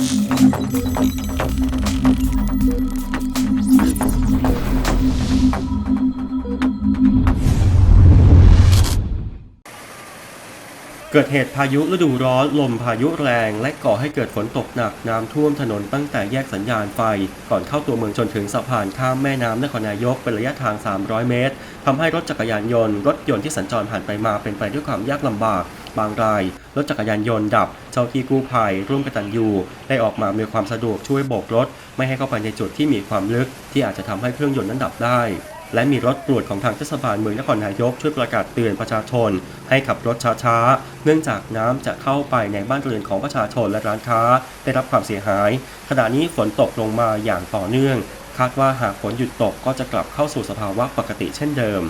เกิดเหตุพายุฤดูร้อนลมพายุแรง และก่อให้เกิดฝนตกหนักน้ำท่วมถนนตั้งแต่แยกสัญญาณไฟ ก่อนเข้าตัวเมืองจนถึงสะพานข้ามแม่น้ำนครนายกเป็นระยะทาง 300 เมตรทำให้รถจักรยานยนต์ รถยนต์ที่สัญจรผ่านไปมาเป็นไปด้วยความยากลำบาก บางราย รถจักรยานยนต์ดับ เจ้าที่กู้ภัย ร่วมกตัญญูได้ออกมามีความสะดวกช่วยโบกรถ ไม่ให้เข้าไปในจุดที่มีความลึก ที่อาจจะทำให้เครื่องยนต์นั้นดับได้ และมีรถตรวจของทางเทศบาลเมืองนครนายกช่วยประกาศเตือนประชาชน ให้ขับรถช้าๆ เนื่องจากน้ำจะเข้าไปในบ้านเรือนของประชาชนและร้านค้า ได้รับความเสียหาย ขณะนี้ฝนตกลงมาอย่างต่อเนื่อง คาดว่าหากฝนหยุดตกก็จะกลับเข้าสู่สภาวะปกติเช่นเดิม